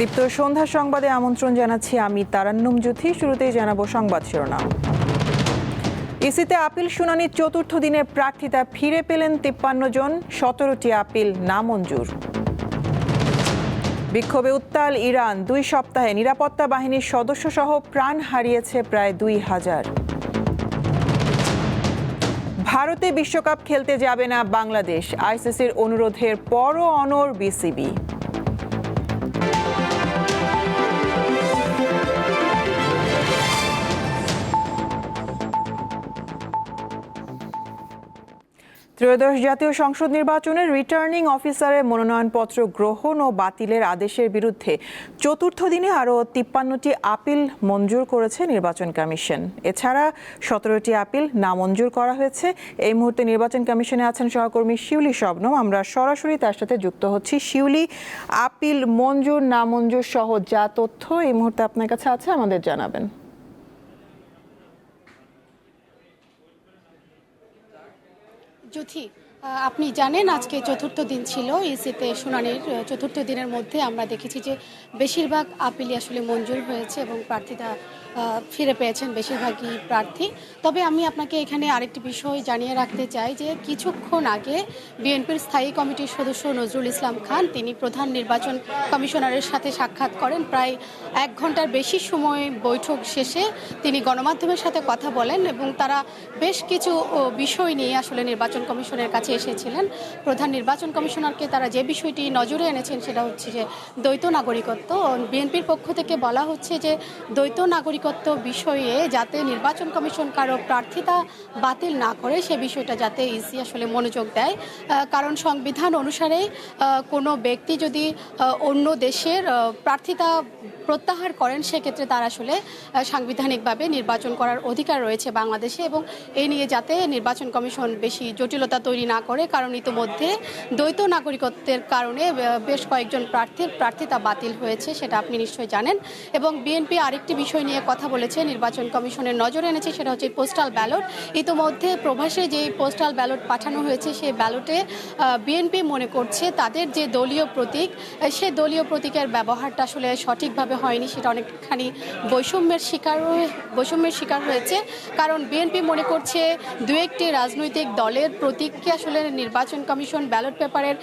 দীপ্ত সন্ধ্যা সংবাদে আমন্ত্রণ জানাচ্ছি আমি তারান্নুম জুথি শুরুতেই জানাব সংবাদ শিরোনাম। ইসিতে আপিল শুনানির চতুর্থ দিনে প্রার্থিতা ফিরে পেলেন তিপ্পান্ন জন, সতেরোটি আপিল নামঞ্জুর। বিক্ষোভে উত্তাল ইরান, দুই সপ্তাহে নিরাপত্তা বাহিনীর সদস্য সহ প্রাণ হারিয়েছে প্রায় দুই হাজার। ভারতে বিশ্বকাপ খেলতে যাবে না বাংলাদেশ, আইসিসির অনুরোধের পরও অনর বিসিবি। ত্রয়োদশ জাতীয় সংসদ নির্বাচনে রিটার্নিং অফিসারের মনোনয়নপত্র গ্রহণ ও বাতিলের আদেশের বিরুদ্ধে চতুর্থ দিনে আরও তিপ্পান্নটি আপিল মঞ্জুর করেছে নির্বাচন কমিশন। এছাড়া সতেরোটি আপিল নামঞ্জুর করা হয়েছে। এই মুহূর্তে নির্বাচন কমিশনে আছেন সহকর্মী শিউলি শবনম। আমরা সরাসরি তার সাথে যুক্ত হচ্ছি। শিউলি আপিল মঞ্জুর, নামঞ্জুর সহ যা তথ্য এই মুহূর্তে আপনার কাছে আছে আমাদের জানাবেন। আহ, আপনি জানেন আজকে চতুর্থ দিন ছিল ইসিতে শুনানির চতুর্থ দিনের মধ্যে আমরা দেখেছি যে বেশিরভাগ আপিলই আসলে মঞ্জুর হয়েছে এবং প্রার্থীরা ফিরে পেয়েছেন বেশিরভাগই প্রার্থী। তবে আমি আপনাকে এখানে আরেকটি বিষয় জানিয়ে রাখতে চাই যে, কিছুক্ষণ আগে বিএনপির স্থায়ী কমিটির সদস্য নজরুল ইসলাম খান, তিনি প্রধান নির্বাচন কমিশনারের সাথে সাক্ষাৎ করেন। প্রায় এক ঘণ্টার বেশি সময় বৈঠক শেষে তিনি গণমাধ্যমের সাথে কথা বলেন এবং তারা বেশ কিছু বিষয় নিয়ে আসলে নির্বাচন কমিশনের কাছে এসেছিলেন। প্রধান নির্বাচন কমিশনারকে তারা যে বিষয়টি নজরে এনেছেন, সেটা হচ্ছে যে দ্বৈত নাগরিকত্ব। বিএনপির পক্ষ থেকে বলা হচ্ছে যে, দ্বৈত নাগরিকত্ব বিষয়ে যাতে নির্বাচন কমিশন কারও প্রার্থিতা বাতিল না করে, সে বিষয়টা যাতে ইসি আসলে মনোযোগ দেয়। কারণ সংবিধান অনুসারে কোনো ব্যক্তি যদি অন্য দেশের প্রার্থিতা প্রত্যাহার করেন, সেক্ষেত্রে তার আসলে সাংবিধানিকভাবে নির্বাচন করার অধিকার রয়েছে বাংলাদেশে এবং এই নিয়ে যাতে নির্বাচন কমিশন বেশি জটিলতা তৈরি না করে, কারণ ইতিমধ্যে দ্বৈত নাগরিকত্বের কারণে বেশ কয়েকজন প্রার্থীর প্রার্থিতা বাতিল হয়েছে, সেটা আপনি নিশ্চয়ই জানেন। এবং বিএনপি আরেকটি বিষয় নিয়ে কথা বলেছে, নির্বাচন কমিশনের নজরে এনেছে, সেটা হচ্ছে পোস্টাল ব্যালট। ইতিমধ্যে প্রভাসে যে পোস্টাল ব্যালট পাঠানো হয়েছে সেই ব্যালটে বিএনপি মনে করছে তাদের যে দলীয় প্রতীক সে দলীয় প্রতীকের ব্যবহারটা আসলে সঠিকভাবে হয়নি, সেটা অনেকখানি বৈষম্যের শিকার বৈষম্যের শিকার হয়েছে। কারণ বিএনপি মনে করছে দু একটি রাজনৈতিক দলের প্রতীককে আসলে নির্বাচন কমিশন ব্যালট পেপারের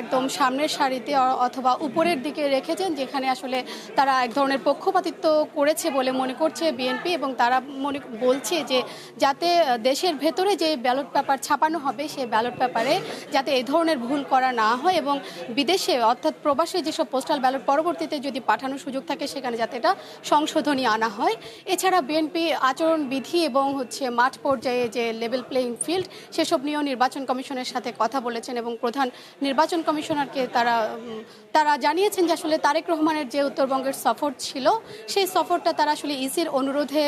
একদম সামনের সারিতে অথবা উপরের দিকে রেখেছেন, যেখানে আসলে তারা এক ধরনের পক্ষপাতিত্ব করেছে বলে মনে করছে বিএনপি এবং তারা মনে বলছে যে যাতে দেশের ভেতরে যে ব্যালট পেপার ছাপানো হবে সেই ব্যালট পেপারে যাতে এই ধরনের ভুল করা না হয় এবং বিদেশে অর্থাৎ প্রবাসে যেসব পোস্টাল ব্যালট পরবর্তীতে যদি পাঠানোর সুযোগ থাকে, সেখানে যাতে এটা সংশোধনী আনা হয়। এছাড়া বিএনপি আচরণবিধি এবং হচ্ছে মাঠ পর্যায়ে যে লেভেল প্লেইং ফিল্ড সেসব নিয়েও নির্বাচন কমিশনের সাথে কথা বলেছেন এবং প্রধান নির্বাচন কমিশনারকে তারা তারা জানিয়েছেন যে আসলে তারেক রহমানের যে উত্তরবঙ্গের সফর ছিল, সেই সফরটা তারা আসলে ইসির অনুরোধে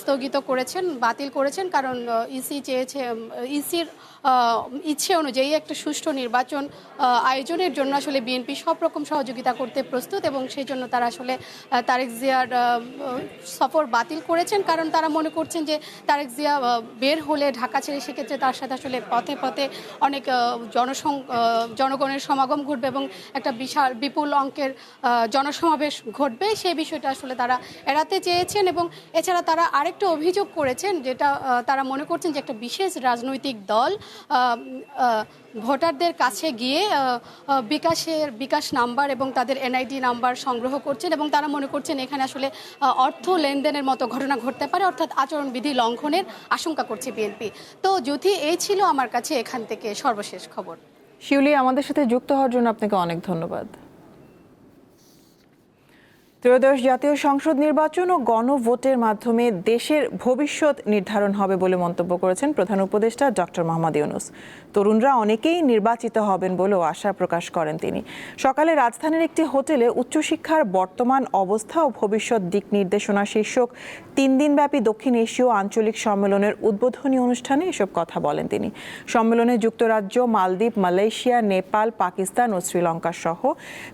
স্থগিত করেছেন, বাতিল করেছেন। কারণ ইসি চেয়েছে ইসির ইচ্ছে অনুযায়ী একটা সুষ্ঠু নির্বাচন আয়োজনের জন্য আসলে বিএনপি সব রকম সহযোগিতা করতে প্রস্তুত এবং সেই জন্য তারা আসলে আহ, তারেক জিয়ার সফর বাতিল করেছেন। কারণ তারা মনে করছেন যে তারেক জিয়া বের হলে ঢাকা ছেড়ে সেক্ষেত্রে তার সাথে আসলে পথে পথে অনেক জনসং জনগণের সমাগম ঘটবে এবং একটা বিশাল বিপুল অঙ্কের জনসমাবেশ ঘটবে। সেই বিষয়টা আসলে তারা এড়াতে চেয়েছেন এবং এছাড়া তারা আরেকটা অভিযোগ করেছেন যেটা তারা মনে করছেন যে একটা বিশেষ রাজনৈতিক দল ভোটারদের কাছে গিয়ে বিকাশের, বিকাশ নাম্বার এবং তাদের এনআইডি নাম্বার সংগ্রহ করছেন এবং তারা মনে করছেন এখানে আসলে অর্থ লেনদেনের মতো ঘটনা ঘটতে পারে, অর্থাৎ আচরণবিধি লঙ্ঘনের আশঙ্কা করছে বিএনপি। তো যদি এই ছিল আমার কাছে এখান থেকে সর্বশেষ খবর। শিউলি, আমাদের সাথে যুক্ত হওয়ার জন্য আপনাকে অনেক ধন্যবাদ। ত্রয়োদশ জাতীয় সংসদ নির্বাচন ও গণভোটের মাধ্যমে দেশের ভবিষ্যৎ নির্ধারণ হবে বলে মন্তব্য করেছেন প্রধান উপদেষ্টা ডক্টর মোহাম্মদ ইউনুস। তরুণরা অনেকেই নির্বাচিত হবেন বলেও আশা প্রকাশ করেন তিনি। সকালে রাজধানীর একটি হোটেলে উচ্চশিক্ষার বর্তমান অবস্থা ও ভবিষ্যৎ দিক নির্দেশনা শীর্ষক তিন দিনব্যাপী দক্ষিণ এশীয় আঞ্চলিক সম্মেলনের উদ্বোধনী অনুষ্ঠানে এসব কথা বলেন তিনি। সম্মেলনে যুক্তরাজ্য, মালদ্বীপ, মালয়েশিয়া, নেপাল, পাকিস্তান ও শ্রীলঙ্কা সহ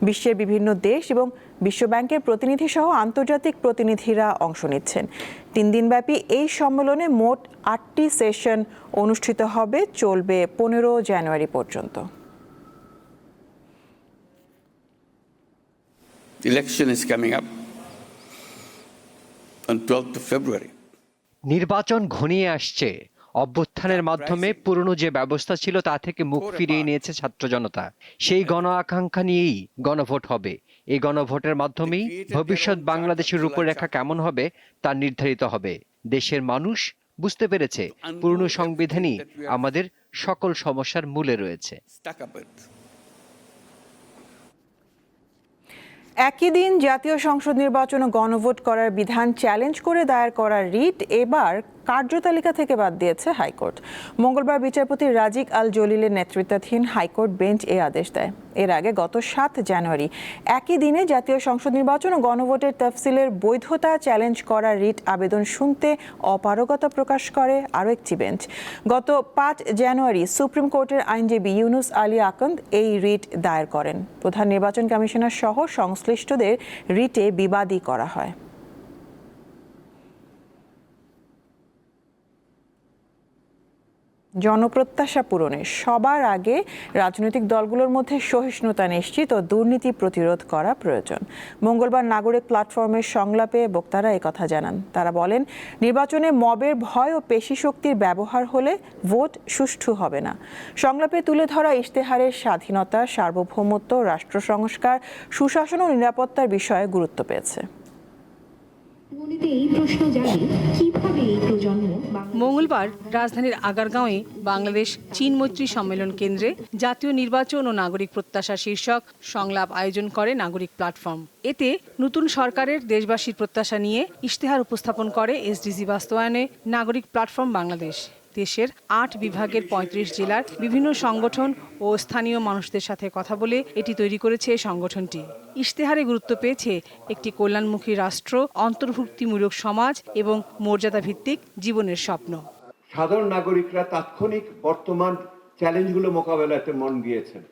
বিশ্বের বিভিন্ন দেশ এবং বিশ্বব্যাংকের প্রতিনিধি সহ আন্তর্জাতিক প্রতিনিধিরা অংশ নিচ্ছেন। তিন দিনব্যাপী এই সম্মেলনে মোট আটটি সেশন অনুষ্ঠিত হবে, চলবে পনেরো জানুয়ারি পর্যন্ত। Election is coming up on 12th of February. নির্বাচন ঘনিয়ে আসছে। অভ্যুত্থানের মাধ্যমে পুরনো যে ব্যবস্থা ছিল তা থেকে মুখ ফিরিয়ে নিয়েছে ছাত্র জনতা। সেই গণ আকাঙ্ক্ষা নিয়েই গণভোট হবে। এই গণভোটের মাধ্যমেই ভবিষ্যৎ বাংলাদেশের রূপরেখা কেমন হবে তা নির্ধারিত হবে। দেশের মানুষ বুঝতে পেরেছে পুরনো সংবিধানই আমাদের সকল সমস্যার মূলে রয়েছে। একই দিন জাতীয় সংসদ নির্বাচন ও গণভোট করার বিধান চ্যালেঞ্জ করে দায়ের করা রিট এবার কার্যতালিকা থেকে বাদ দিয়েছে হাইকোর্ট। মঙ্গলবার বিচারপতি রাজিক আল জলিলের নেতৃত্বাধীন হাইকোর্ট বেঞ্চ এ আদেশ দেয়। এর আগে গত সাত জানুয়ারি একই দিনে জাতীয় সংসদ নির্বাচন ও গণভোটের তফসিলের বৈধতা চ্যালেঞ্জ করা রিট আবেদন শুনতে অপারগতা প্রকাশ করে আরও একটি বেঞ্চ। গত পাঁচ জানুয়ারি সুপ্রিম কোর্টের আইনজীবী ইউনুস আলী আকন্দ এই রিট দায়ের করেন। প্রধান নির্বাচন কমিশনার সহ সংশ্লিষ্টদের রিটে বিবাদী করা হয়। জনপ্রত্যাশা পূরণে সবার আগে রাজনৈতিক দলগুলোর মধ্যে সহিষ্ণুতা নিশ্চিত ও দুর্নীতি প্রতিরোধ করা প্রয়োজন। মঙ্গলবার নাগরিক প্ল্যাটফর্মের সংলাপে বক্তারা কথা জানান। তারা বলেন, নির্বাচনে মবের ভয় ও পেশি শক্তির ব্যবহার হলে ভোট সুষ্ঠু হবে না। সংলাপে তুলে ধরা ইশতেহারের স্বাধীনতা, সার্বভৌমত্ব, রাষ্ট্র সংস্কার, সুশাসন ও নিরাপত্তার বিষয়ে গুরুত্ব পেয়েছে। এই প্রশ্ন কীভাবে মঙ্গলবার রাজধানীর আগারগাঁওয়ে বাংলাদেশ চীন মৈত্রী সম্মেলন কেন্দ্রে জাতীয় নির্বাচন ও নাগরিক প্রত্যাশা শীর্ষক সংলাপ আয়োজন করে নাগরিক প্ল্যাটফর্ম। এতে নতুন সরকারের দেশবাসীর প্রত্যাশা নিয়ে ইশতেহার উপস্থাপন করে এসডিজি বাস্তবায়নে নাগরিক প্ল্যাটফর্ম বাংলাদেশ। দেশের আট বিভাগের ৩৫ জেলার বিভিন্ন সংগঠন ও স্থানীয় মানুষদের সাথে কথা বলে এটি তৈরি করেছে এই সংগঠনটি। ইশতেহারে গুরুত্ব পেয়েছে একটি কল্যাণমুখী রাষ্ট্র অন্তর্ভুক্তিমূলক সমাজ এবং মর্যাদা ভিত্তিক জীবনের স্বপ্ন। সাধারণ নাগরিকরা তাৎক্ষণিক বর্তমান চ্যালেঞ্জগুলো মোকাবেলাতে মন দিয়েছেন।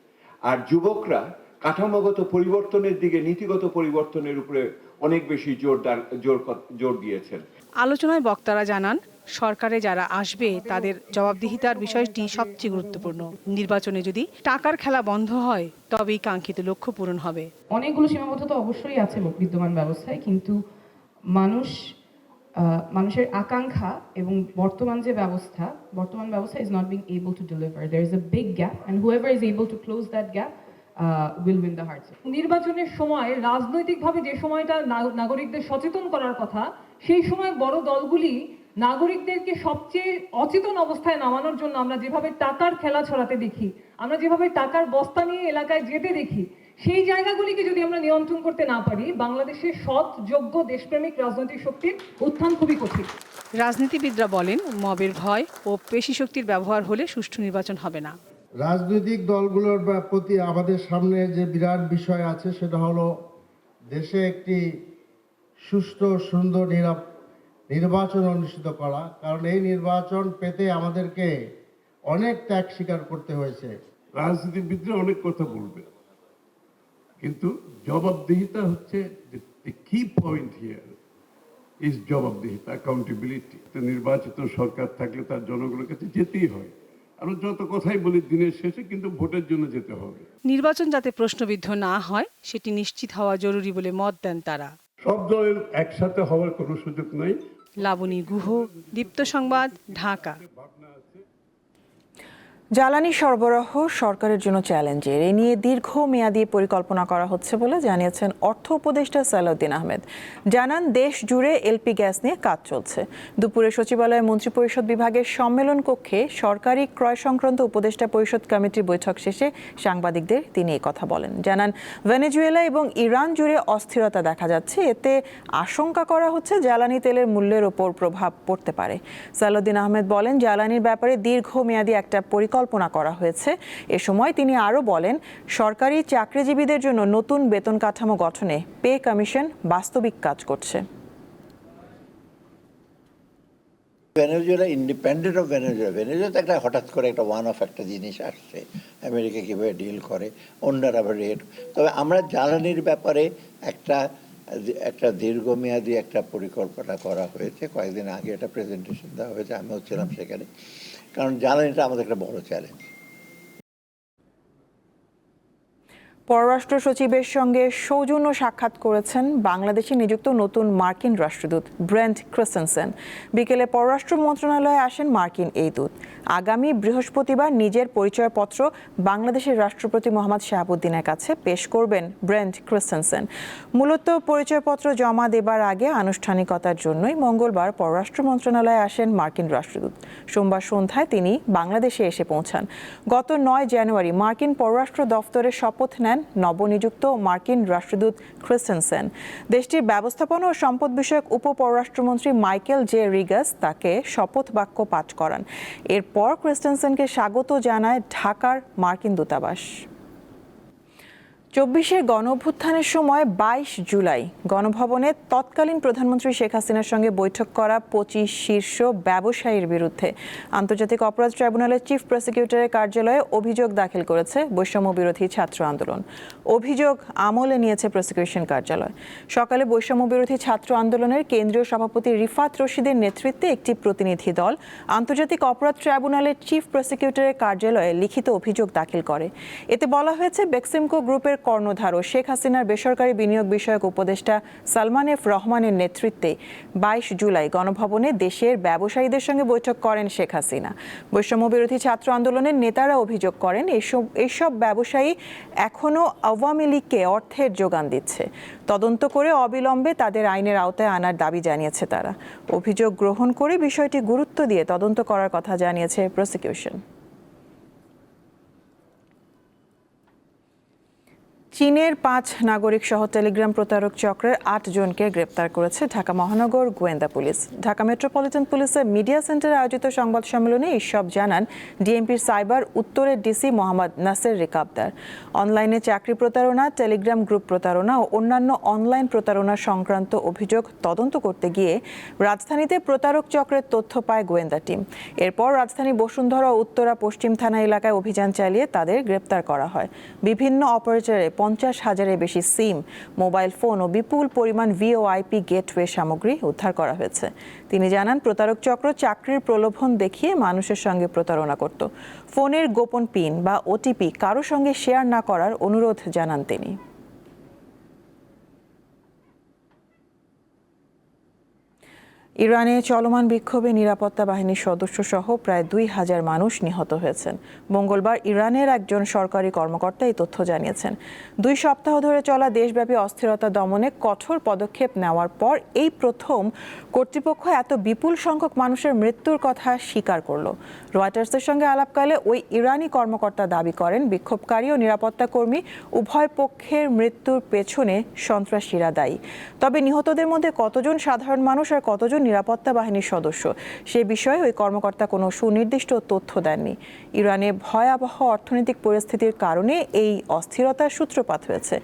আর যুবকরা কাঠামোগত পরিবর্তনের দিকে নীতিগত পরিবর্তনের উপরে অনেক বেশি জোরদার জোর জোর দিয়েছেন। আলোচনায় বক্তারা জানান সরকারে যারা আসবে তাদের জবাবদিহিতার বিষয়টি সবচেয়ে গুরুত্বপূর্ণ। নির্বাচনে যদি টাকার খেলা বন্ধ হয় তবেই কাঙ্ক্ষিত লক্ষ্য পূরণ হবে। অনেকগুলো সীমাবদ্ধতা অবশ্যই আছে বিদ্যমান ব্যবস্থায় কিন্তু মানুষ মানুষের আকাঙ্ক্ষা এবং বর্তমান যে ব্যবস্থা বর্তমান ব্যবস্থা is not being able to deliver there is a big gap and whoever is able to close that gap will win the hearts নির্বাচনের সময় রাজনৈতিকভাবে যে সময়টা না- নাগরিকদের সচেতন করার কথা সেই সময় বড় দলগুলি নাগরিকদেরকে সবচেয়ে অচেতন অবস্থায় নামানোর জন্য আমরা যেভাবে টাকার খেলা ছড়াতে দেখি আমরা যেভাবে টাকার বস্তা নিয়ে এলাকায় যেতে দেখি সেই জায়গাগুলিকে যদি আমরা নিয়ন্ত্রণ করতে না পারি বাংলাদেশের সৎ যোগ্য দেশপ্রেমিক রাজনৈতিক শক্তির উত্থান খুবই কঠিন। রাজনীতিবিদরা বলেন মবের ভয় ও পেশি শক্তির ব্যবহার হলে সুষ্ঠু নির্বাচন হবে না। রাজনৈতিক দলগুলোর প্রতি আমাদের সামনে যে বিরাট বিষয় আছে সেটা হলো দেশে একটি সুষ্ঠু সুন্দর নিরাপ- নির্বাচন অনুষ্ঠিত করা। কারণ এই নির্বাচন পেতে আমাদেরকে অনেক ত্যাগ স্বীকার করতে হয়েছে। রাজনীতিবিদরা অনেক কথা বলবে। কিন্তু জবাবদিহিতা হচ্ছে কি পয়েন্ট হিয়ার ইজ জবাবদিহিতা অ্যাকাউন্টেবিলিটি নির্বাচিত সরকার থাকলে তার জনগণের কাছে যেতেই হয়। আমরা যত কথাই বলি দিনের শেষে কিন্তু ভোটের জন্য যেতে হবে। নির্বাচন যাতে প্রশ্নবিদ্ধ না হয় সেটি নিশ্চিত হওয়া জরুরি বলে মত দেন তারা। সব দলের একসাথে হওয়ার কোনো সুযোগ নাই। লাবণী গুহ দীপ্ত সংবাদ ঢাকা। জ্বালানি সরবরাহ সরকারের জন্য চ্যালেঞ্জের। এ নিয়ে দীর্ঘ দীর্ঘমেয়াদী পরিকল্পনা করা হচ্ছে বলে জানিয়েছেন অর্থ উপদেষ্টা সালাউদ্দিন আহমেদ। জানান, দেশ জুড়ে এলপি গ্যাস নিয়ে কাজ চলছে। দুপুরে সচিবালয়ে মন্ত্রিপরিষদ বিভাগের সম্মেলন কক্ষে সরকারি ক্রয় সংক্রান্ত উপদেষ্টা পরিষদ কমিটির বৈঠক শেষে সাংবাদিকদের তিনি কথা বলেন। জানান, ভেনেজুয়েলা এবং ইরান জুড়ে অস্থিরতা দেখা যাচ্ছে। এতে আশঙ্কা করা হচ্ছে জ্বালানি তেলের মূল্যের ওপর প্রভাব পড়তে পারে। সালাউদ্দিন আহমেদ বলেন, জ্বালানির ব্যাপারে দীর্ঘ দীর্ঘমেয়াদী একটা পরিকল্পনা করা হয়েছে। এ সময় তিনি আরও বলেন, সরকারি চাকরিজীবীদের জন্য নতুন বেতন কাঠামো গঠনে পে কমিশন বাস্তবিক কাজ করছে। Venezuela independent of Venezuela. Venezuela একটা হঠাৎ করে একটা ওয়ান অফ একটা জিনিস আসছে। আমেরিকা কীভাবে ডিল করে, অন্যরা রেট তবে আমরা জ্বালানির ব্যাপারে একটা একটা দীর্ঘমেয়াদী একটা পরিকল্পনা করা হয়েছে। কয়েকদিন আগে একটা প্রেজেন্টেশন দেওয়া হয়েছে, আমিও ছিলাম সেখানে। কারণ জ্বালানিটা আমাদের একটা বড় চ্যালেঞ্জ পররাষ্ট্র সচিবের সঙ্গে সৌজন্য সাক্ষাৎ করেছেন বাংলাদেশে নিযুক্ত নতুন মার্কিন রাষ্ট্রদূত ব্রেন্ট ক্রিস্টেনসেন। বিকেলে পররাষ্ট্র মন্ত্রণালয়ে আসেন মার্কিন এই দূত। আগামী বৃহস্পতিবার নিজের পরিচয়পত্র বাংলাদেশের রাষ্ট্রপতি মোহাম্মদ শাহাবুদ্দিনের কাছে পেশ করবেন ব্রেন্ট ক্রিস্টেনসেন। মূলত পরিচয়পত্র জমা দেবার আগে আনুষ্ঠানিকতার জন্যই মঙ্গলবার পররাষ্ট্র মন্ত্রণালয়ে আসেন মার্কিন রাষ্ট্রদূত। সোমবার সন্ধ্যায় তিনি বাংলাদেশে এসে পৌঁছান। গত নয় জানুয়ারি মার্কিন পররাষ্ট্র দফতরে শপথ নেন নবনিযুক্ত মার্কিন রাষ্ট্রদূত ক্রিস্টেনসেন। দেশটির ব্যবস্থাপনা ও সম্পদ বিষয়ক উপ পররাষ্ট্রমন্ত্রী মাইকেল জে রিগাস তাকে শপথ বাক্য পাঠ করান। এরপর ক্রিস্টেনসেনকে স্বাগত জানায় ঢাকার মার্কিন দূতাবাস। চব্বিশের গণ অভ্যুত্থানের সময় বাইশ জুলাই গণভবনে তৎকালীন প্রধানমন্ত্রী শেখ হাসিনার সঙ্গে বৈঠক করা পঁচিশ শীর্ষ ব্যবসায়ীর বিরুদ্ধে। আন্তর্জাতিক অপরাধ ট্রাইব্যুনালের চিফ প্রসিকিউটরের কার্যালয়ে অভিযোগ দাখিল করেছে বৈষম্য বিরোধী ছাত্র আন্দোলন। অভিযোগ আমলে নিয়েছে প্রসিকিউশন কার্যালয়। সকালে বৈষম্য বিরোধী ছাত্র আন্দোলনের কেন্দ্রীয় সভাপতি রিফাত রশিদের নেতৃত্বে একটি প্রতিনিধি দল আন্তর্জাতিক অপরাধ ট্রাইব্যুনালের চিফ প্রসিকিউটরের কার্যালয়ে লিখিত অভিযোগ দাখিল করে। এতে বলা হয়েছে বেক্সিমকো গ্রুপের কর্ণধার ও শেখ হাসিনার বেসরকারি বিনিয়োগ বিষয়ক উপদেষ্টা সালমান এফ রহমানের নেতৃত্বে বাইশ জুলাই গণভবনে দেশের ব্যবসায়ীদের সঙ্গে বৈঠক করেন শেখ হাসিনা। বৈষম্য বিরোধী ছাত্র আন্দোলনের নেতারা অভিযোগ করেন এইসব এইসব ব্যবসায়ী এখনও আওয়ামী লীগকে অর্থের যোগান দিচ্ছে। তদন্ত করে অবিলম্বে তাদের আইনের আওতায় আনার দাবি জানিয়েছে তারা। অভিযোগ গ্রহণ করে বিষয়টি গুরুত্ব দিয়ে তদন্ত করার কথা জানিয়েছে প্রসিকিউশন চীনের পাঁচ নাগরিক সহ টেলিগ্রাম প্রতারক চক্রের আট জনকে গ্রেপ্তার করেছে ঢাকা মহানগর গোয়েন্দা পুলিশ। ঢাকা মেট্রোপলিটন পুলিশের মিডিয়া সেন্টারে আয়োজিত সংবাদ সম্মেলনে এইসব জানান ডিএমপির সাইবার উত্তরের ডিসি মোহাম্মদ নাসের রিকাবদার। অনলাইনে চাকরি প্রতারণা, টেলিগ্রাম গ্রুপ প্রতারণা ও অন্যান্য অনলাইন প্রতারণা সংক্রান্ত অভিযোগ তদন্ত করতে গিয়ে রাজধানীতে প্রতারক চক্রের তথ্য পায় গোয়েন্দা টিম। এরপর রাজধানী বসুন্ধরা উত্তরা পশ্চিম থানা এলাকায় অভিযান চালিয়ে তাদের গ্রেপ্তার করা হয়। বিভিন্ন অপারেটরে পঞ্চাশ হাজারের বেশি সিম, মোবাইল ফোন ও বিপুল পরিমাণ ভিওআইপি গেটওয়ে সামগ্রী উদ্ধার করা হয়েছে। তিনি জানান, প্রতারক চক্র চাকরির প্রলোভন দেখিয়ে মানুষের সঙ্গে প্রতারণা করত। ফোনের গোপন পিন বা ওটিপি কারও সঙ্গে শেয়ার না করার অনুরোধ জানান তিনি। ইরানে চলমান বিক্ষোভে নিরাপত্তা বাহিনীর সদস্য সহ প্রায় দুই হাজার মানুষ নিহত হয়েছেন। মঙ্গলবার ইরানের একজন সরকারি কর্মকর্তা এই তথ্য জানিয়েছেন। দুই সপ্তাহ ধরে চলা দেশব্যাপী অস্থিরতা দমনে কঠোর পদক্ষেপ নেওয়ার পর এই প্রথম কর্তৃপক্ষ এত বিপুল সংখ্যক মানুষের মৃত্যুর কথা স্বীকার করল। রয়টার্সের সঙ্গে আলাপকালে ওই ইরানি কর্মকর্তা দাবি করেন, বিক্ষোভকারী ও নিরাপত্তা কর্মী উভয় পক্ষের মৃত্যুর পেছনে সন্ত্রাসীরা দায়ী। তবে নিহতদের মধ্যে কতজন সাধারণ মানুষ আর কতজন নিরাপত্তা বাহিনীর সদস্য। সে বিষয়ে ওই কর্মকর্তা কোনো সুনির্দিষ্ট তথ্য দেননি। ইরানে ভয়াবহ অর্থনৈতিক পরিস্থিতির কারণে এই অস্থিরতার সূত্রপাত হয়েছে।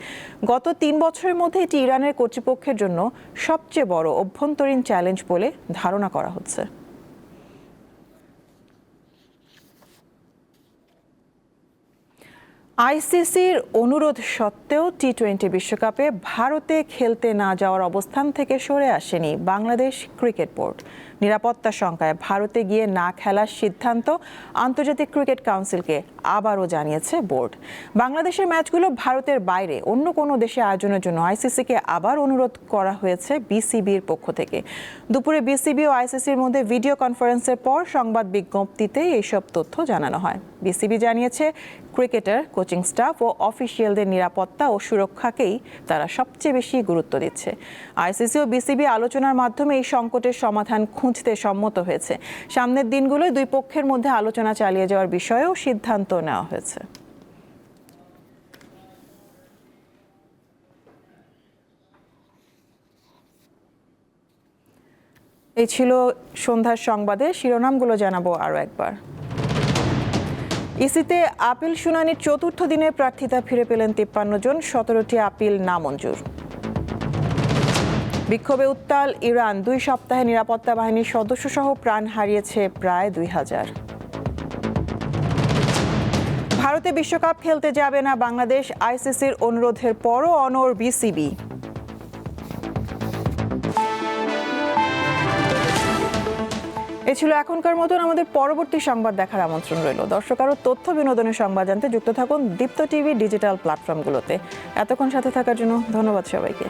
গত তিন বছরের মধ্যে এটি ইরানের কর্তৃপক্ষের জন্য সবচেয়ে বড় অভ্যন্তরীণ চ্যালেঞ্জ বলে ধারণা করা হচ্ছে। আইসিসির অনুরোধ সত্ত্বেও টি টোয়েন্টি বিশ্বকাপে ভারতে খেলতে না যাওয়ার অবস্থান থেকে সরে আসেনি বাংলাদেশ ক্রিকেট বোর্ড। নিরাপত্তা শঙ্কায় ভারতে গিয়ে না খেলার সিদ্ধান্ত আন্তর্জাতিক ক্রিকেট কাউন্সিলকে আবারও জানিয়েছে বোর্ড। বাংলাদেশের ম্যাচগুলো ভারতের বাইরে, অন্য কোনো দেশে আয়োজনের জন্য আইসিসিকে আবার অনুরোধ করা হয়েছে বিসিবির পক্ষ থেকে। দুপুরে বিসিবি ও আইসিসির মধ্যে ভিডিও কনফারেন্সের পর সংবাদ বিজ্ঞপ্তিতে এইসব তথ্য জানানো হয়। বিসিবি জানিয়েছে, ক্রিকেটার, কোচিং স্টাফ ও অফিসিয়ালদের নিরাপত্তা ও সুরক্ষাকেই তারা সবচেয়ে বেশি গুরুত্ব দিচ্ছে। আইসিসি ও বিসিবি আলোচনার মাধ্যমে এই সংকটের সমাধান খুঁজতে সম্মত হয়েছে। সামনের দিনগুলোয় দুই পক্ষের মধ্যে আলোচনা চালিয়ে যাওয়ার বিষয়েও সিদ্ধান্ত নেওয়া হয়েছে। এই ছিল সন্ধ্যার সংবাদে। শিরোনামগুলো জানাব আরও একবার। ইসিতে আপিল শুনানির চতুর্থ দিনে প্রার্থিতা ফিরে পেলেন তিপ্পান্ন জন, সতেরোটি আপিল নামঞ্জুর। বিক্ষোভে উত্তাল ইরান, দুই সপ্তাহে নিরাপত্তা বাহিনীর সদস্য সহ প্রাণ হারিয়েছে প্রায় দুই হাজার। ভারতে বিশ্বকাপ খেলতে যাবে না বাংলাদেশ, আইসিসির অনুরোধের পরও অনর বিসিবি। এ ছিল এখনকার মতন আমাদের পরবর্তী সংবাদ দেখার আমন্ত্রণ রইল। দর্শক, আরও তথ্য বিনোদনের সংবাদ জানতে যুক্ত থাকুন দীপ্ত টিভি ডিজিটাল প্ল্যাটফর্মগুলোতে। এতক্ষণ সাথে থাকার জন্য ধন্যবাদ সবাইকে।